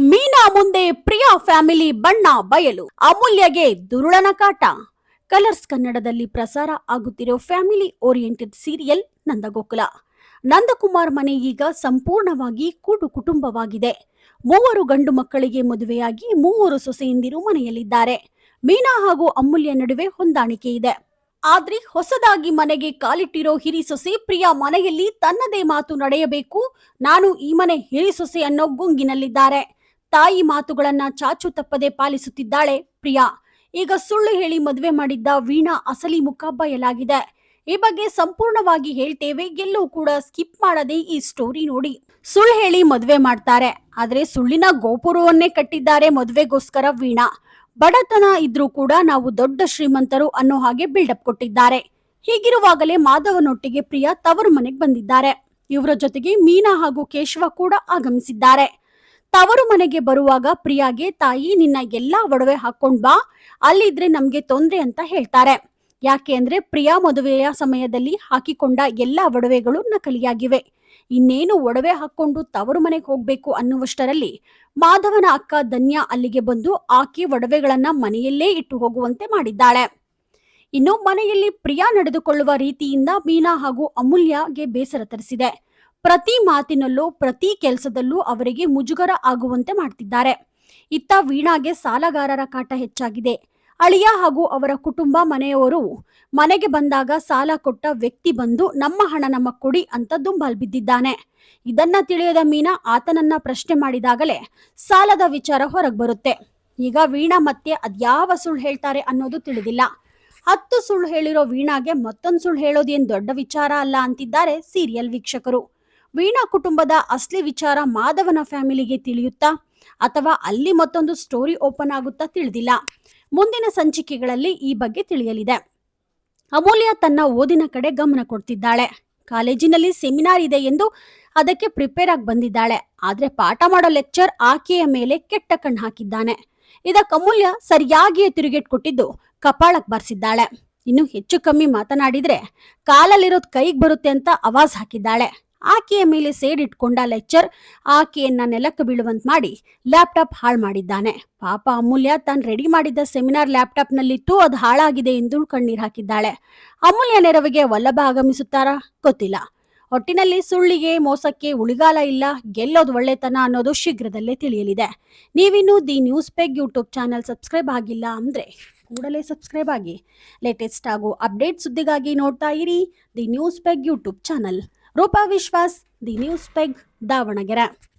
ಮೀನಾ ಮುಂದೆ ಪ್ರಿಯಾ ಫ್ಯಾಮಿಲಿ ಬಣ್ಣ ಬಯಲು. ಅಮೂಲ್ಯಗೆ ದುರುಳನ ಕಾಟ. ಕಲರ್ಸ್ ಕನ್ನಡದಲ್ಲಿ ಪ್ರಸಾರ ಆಗುತ್ತಿರೋ family oriented serial Nandagokula. Nandakumar ಮನೆ ಈಗ ಸಂಪೂರ್ಣವಾಗಿ ಕೂಡು ಕುಟುಂಬವಾಗಿದೆ. ಮೂವರು ಗಂಡು ಮಕ್ಕಳಿಗೆ ಮದುವೆಯಾಗಿ ಮೂವರು ಸೊಸೆಯಂದಿರು ಮನೆಯಲ್ಲಿದ್ದಾರೆ. ಮೀನಾ ಹಾಗೂ ಅಮೂಲ್ಯ ನಡುವೆ ಹೊಂದಾಣಿಕೆ ಇದೆ. ಆದ್ರೆ ಹೊಸದಾಗಿ ಮನೆಗೆ ಕಾಲಿಟ್ಟಿರೋ ಹಿರಿ ಸೊಸೆ ಪ್ರಿಯಾ ಮನೆಯಲ್ಲಿ ತನ್ನದೇ ಮಾತು ನಡೆಯಬೇಕು. ನಾನು ಈ ಮನೆ ಹಿರಿ ಸೊಸೆಯನ್ನು ಅನ್ನೋ ಗುಂಗಿನಲ್ಲಿದ್ದಾರೆ. ತಾಯಿ ಮಾತುಗಳನ್ನ ಚಾಚು ತಪ್ಪದೆ ಪಾಲಿಸುತ್ತಿದ್ದಾಳೆ ಪ್ರಿಯಾ. ಈಗ ಸುಳ್ಳು ಹೇಳಿ ಮದುವೆ ಮಾಡಿದ್ದ ವೀಣಾ ಅಸಲಿ ಮುಖ ಬಯಲಾಗಿದೆ. ಈ ಬಗ್ಗೆ ಸಂಪೂರ್ಣವಾಗಿ ಹೇಳ್ತೇವೆ, ಎಲ್ಲೂ ಕೂಡ ಸ್ಕಿಪ್ ಮಾಡದೆ ಈ ಸ್ಟೋರಿ ನೋಡಿ. ಸುಳ್ಳು ಹೇಳಿ ಮದುವೆ ಮಾಡ್ತಾರೆ, ಆದ್ರೆ ಸುಳ್ಳಿನ ಗೋಪುರವನ್ನೇ ಕಟ್ಟಿದ್ದಾರೆ ಮದುವೆಗೋಸ್ಕರ ವೀಣಾ. ಬಡತನ ಇದ್ರೂ ಕೂಡ ನಾವು ದೊಡ್ಡ ಶ್ರೀಮಂತರು ಅನ್ನೋ ಹಾಗೆ ಬಿಲ್ಡಪ್ ಕೊಟ್ಟಿದ್ದಾರೆ. ಹೀಗಿರುವಾಗಲೇ ಮಾಧವನೊಟ್ಟಿಗೆ ಪ್ರಿಯಾ ತವರು ಮನೆಗೆ ಬಂದಿದ್ದಾರೆ. ಇವರ ಜೊತೆಗೆ ಮೀನಾ ಹಾಗೂ ಕೇಶವ ಕೂಡ ಆಗಮಿಸಿದ್ದಾರೆ. ತವರು ಮನೆಗೆ ಬರುವಾಗ ಪ್ರಿಯಾಗೆ, ತಾಯಿ, ನಿನ್ನ ಎಲ್ಲಾ ಒಡವೆ ಹಾಕೊಂಡ್ ಬಾ, ಅಲ್ಲಿದ್ರೆ ನಮ್ಗೆ ತೊಂದ್ರೆ ಅಂತ ಹೇಳ್ತಾರೆ. ಯಾಕೆ ಅಂದ್ರೆ ಪ್ರಿಯಾ ಮದುವೆಯ ಸಮಯದಲ್ಲಿ ಹಾಕಿಕೊಂಡ ಎಲ್ಲಾ ಒಡವೆಗಳು ನಕಲಿಯಾಗಿವೆ. ಇನ್ನೇನು ಒಡವೆ ಹಾಕೊಂಡು ತವರು ಮನೆಗೆ ಹೋಗ್ಬೇಕು ಅನ್ನುವಷ್ಟರಲ್ಲಿ ಮಾಧವನ ಅಕ್ಕ ಧನ್ಯ ಅಲ್ಲಿಗೆ ಬಂದು ಆಕೆ ಒಡವೆಗಳನ್ನ ಮನೆಯಲ್ಲೇ ಇಟ್ಟು ಹೋಗುವಂತೆ ಮಾಡಿದ್ದಾಳೆ. ಇನ್ನು ಮನೆಯಲ್ಲಿ ಪ್ರಿಯಾ ನಡೆದುಕೊಳ್ಳುವ ರೀತಿಯಿಂದ ಮೀನಾ ಹಾಗೂ ಅಮೂಲ್ಯಗೆ ಬೇಸರ ತರಿಸಿದೆ. ಪ್ರತಿ ಮಾತಿನಲ್ಲೂ, ಪ್ರತಿ ಕೆಲಸದಲ್ಲೂ ಅವರಿಗೆ ಮುಜುಗರ ಆಗುವಂತೆ ಮಾಡ್ತಿದ್ದಾರೆ. ಇತ್ತ ವೀಣಾಗೆ ಸಾಲಗಾರರ ಕಾಟ ಹೆಚ್ಚಾಗಿದೆ. ಅಳಿಯ ಹಾಗೂ ಅವರ ಕುಟುಂಬ ಮನೆಯವರು ಮನೆಗೆ ಬಂದಾಗ ಸಾಲ ಕೊಟ್ಟ ವ್ಯಕ್ತಿ ಬಂದು, ನಮ್ಮ ಹಣ ನಮ್ಮ ಕೊಡಿ ಅಂತ ದುಂಬಾಲ್ ಬಿದ್ದಿದ್ದಾನೆ. ಇದನ್ನ ತಿಳಿಯದ ಮೀನಾ ಆತನನ್ನ ಪ್ರಶ್ನೆ ಮಾಡಿದಾಗಲೇ ಸಾಲದ ವಿಚಾರ ಹೊರಗೆ ಬರುತ್ತೆ. ಈಗ ವೀಣಾ ಮತ್ತೆ ಅದ್ಯಾವ ಸುಳ್ಳು ಹೇಳ್ತಾರೆ ಅನ್ನೋದು ತಿಳಿದಿಲ್ಲ. ಹತ್ತು ಸುಳ್ಳು ಹೇಳಿರೋ ವೀಣಾಗೆ ಮತ್ತೊಂದು ಸುಳ್ಳು ಹೇಳೋದೇನು ದೊಡ್ಡ ವಿಚಾರ ಅಲ್ಲ ಅಂತಿದ್ದಾರೆ ಸೀರಿಯಲ್ ವೀಕ್ಷಕರು. ವೀಣಾ ಕುಟುಂಬದ ಅಸ್ಲಿ ವಿಚಾರ ಮಾಧವನ ಫ್ಯಾಮಿಲಿಗೆ ತಿಳಿಯುತ್ತಾ ಅಥವಾ ಅಲ್ಲಿ ಮತ್ತೊಂದು ಸ್ಟೋರಿ ಓಪನ್ ಆಗುತ್ತಾ ತಿಳಿದಿಲ್ಲ. ಮುಂದಿನ ಸಂಚಿಕೆಗಳಲ್ಲಿ ಈ ಬಗ್ಗೆ ತಿಳಿಯಲಿದೆ. ಅಮೂಲ್ಯ ತನ್ನ ಓದಿನ ಕಡೆ ಗಮನ ಕೊಡ್ತಿದ್ದಾಳೆ. ಕಾಲೇಜಿನಲ್ಲಿ ಸೆಮಿನಾರ್ ಇದೆ ಎಂದು ಅದಕ್ಕೆ ಪ್ರಿಪೇರ್ ಆಗಿ ಬಂದಿದ್ದಾಳೆ. ಆದ್ರೆ ಪಾಠ ಮಾಡೋ ಲೆಕ್ಚರ್ ಆಕೆಯ ಮೇಲೆ ಕೆಟ್ಟ ಕಣ್ಣು ಹಾಕಿದ್ದಾನೆ. ಇದಕ್ಕೆ ಅಮೂಲ್ಯ ಸರಿಯಾಗಿಯೇ ತಿರುಗೇಟ್ ಕೊಟ್ಟಿದ್ದು ಕಪಾಳಕ್ಕೆ ಬರ್ಸಿದ್ದಾಳೆ. ಇನ್ನು ಹೆಚ್ಚು ಕಮ್ಮಿ ಮಾತನಾಡಿದ್ರೆ ಕಾಲಲ್ಲಿರೋದು ಕೈಗೆ ಬರುತ್ತೆ ಅಂತ ಅವಾಜ್ ಹಾಕಿದ್ದಾಳೆ. ಆಕೆಯ ಮೇಲೆ ಸೇಡಿಟ್ಕೊಂಡ ಲೆಕ್ಚರ್ ಆಕೆಯನ್ನ ನೆಲಕ್ಕೆ ಬೀಳುವಂತ ಮಾಡಿ ಲ್ಯಾಪ್ಟಾಪ್ ಹಾಳು ಮಾಡಿದ್ದಾನೆ. ಪಾಪ ಅಮೂಲ್ಯ ತಾನು ರೆಡಿ ಮಾಡಿದ್ದ ಸೆಮಿನಾರ್ ಲ್ಯಾಪ್ಟಾಪ್ನಲ್ಲಿತ್ತು, ಅದು ಹಾಳಾಗಿದೆ ಎಂದು ಕಣ್ಣೀರು ಹಾಕಿದ್ದಾಳೆ. ಅಮೂಲ್ಯ ನೆರವಿಗೆ ವಲ್ಲಭ ಆಗಮಿಸುತ್ತಾರಾ? ಗೊತ್ತಿಲ್ಲ. ಒಟ್ಟಿನಲ್ಲಿ ಸುಳ್ಳಿಗೆ, ಮೋಸಕ್ಕೆ ಉಳಿಗಾಲ ಇಲ್ಲ, ಗೆಲ್ಲೋದು ಒಳ್ಳೆತನ ಅನ್ನೋದು ಶೀಘ್ರದಲ್ಲೇ ತಿಳಿಯಲಿದೆ. ನೀವಿನ್ನು the news peg YouTube channel subscribe ಆಗಿಲ್ಲ ಅಂದರೆ ಕೂಡಲೇ ಸಬ್ಸ್ಕ್ರೈಬ್ ಆಗಿ. ಲೇಟೆಸ್ಟ್ ಹಾಗೂ ಅಪ್ಡೇಟ್ ಸುದ್ದಿಗಾಗಿ ನೋಡ್ತಾ ಇರಿ the news peg YouTube channel. Roopa Vishwas the news peg Davanagere.